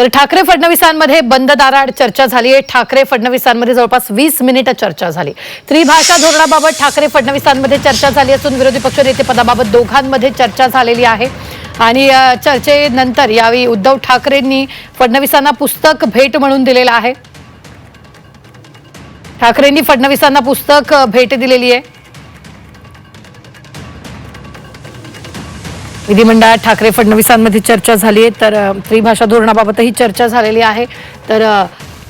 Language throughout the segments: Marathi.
तर ठाकरे फडणवीसांमध्ये बंद दाराड चर्चा झाली आहे ठाकरे फडणवीसांमध्ये जवळपास वीस मिनिटं चर्चा झाली. त्रिभाषा धोरणाबाबत ठाकरे फडणवीसांमध्ये चर्चा झाली असून विरोधी पक्ष पदाबाबत दोघांमध्ये चर्चा झालेली आहे. आणि चर्चेनंतर यावेळी उद्धव ठाकरेंनी फडणवीसांना पुस्तक भेट म्हणून दिलेलं आहे. ठाकरेंनी फडणवीसांना पुस्तक भेट दिलेली आहे. विधिमंडळात ठाकरे फडणवीसांमध्ये चर्चा झाली आहे. तर त्रिभाषा धोरणाबाबतही चर्चा झालेली आहे. तर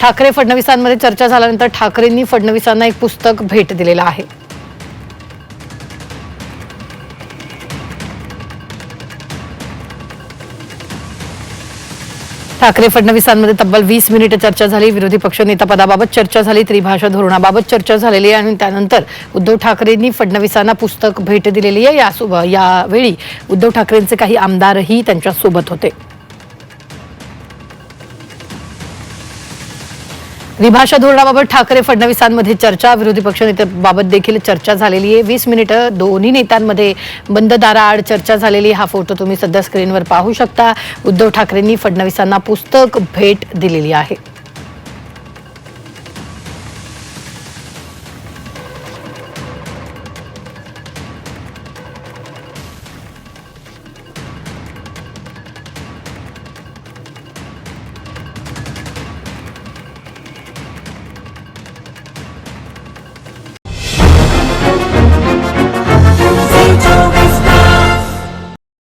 ठाकरे फडणवीसांमध्ये चर्चा झाल्यानंतर ठाकरेंनी फडणवीसांना एक पुस्तक भेट दिलेलं आहे. ठाकरे फडणवीसांमध्ये तब्बल वीस मिनिटं चर्चा झाली. विरोधी पक्षनेता पदाबाबत चर्चा झाली. त्रिभाषा धोरणाबाबत चर्चा झालेली आहे आणि त्यानंतर उद्धव ठाकरेंनी फडणवीसांना पुस्तक भेट दिलेली आहे. यासोबत यावेळी उद्धव ठाकरेंचे काही आमदारही त्यांच्यासोबत होते. त्रिभाषा धोरणाबाबत ठाकरे फडणवीसांमध्ये चर्चा विरोधी पक्षनेत्याबाबत देखील चर्चा झालेली आहे. वीस मिनिटं दोन्ही नेत्यांमध्ये बंद दाराआड चर्चा झालेली हा फोटो तुम्ही सध्या स्क्रीनवर पाहू शकता. उद्धव ठाकरेंनी फडणवीसांना पुस्तक भेट दिलेली आहे.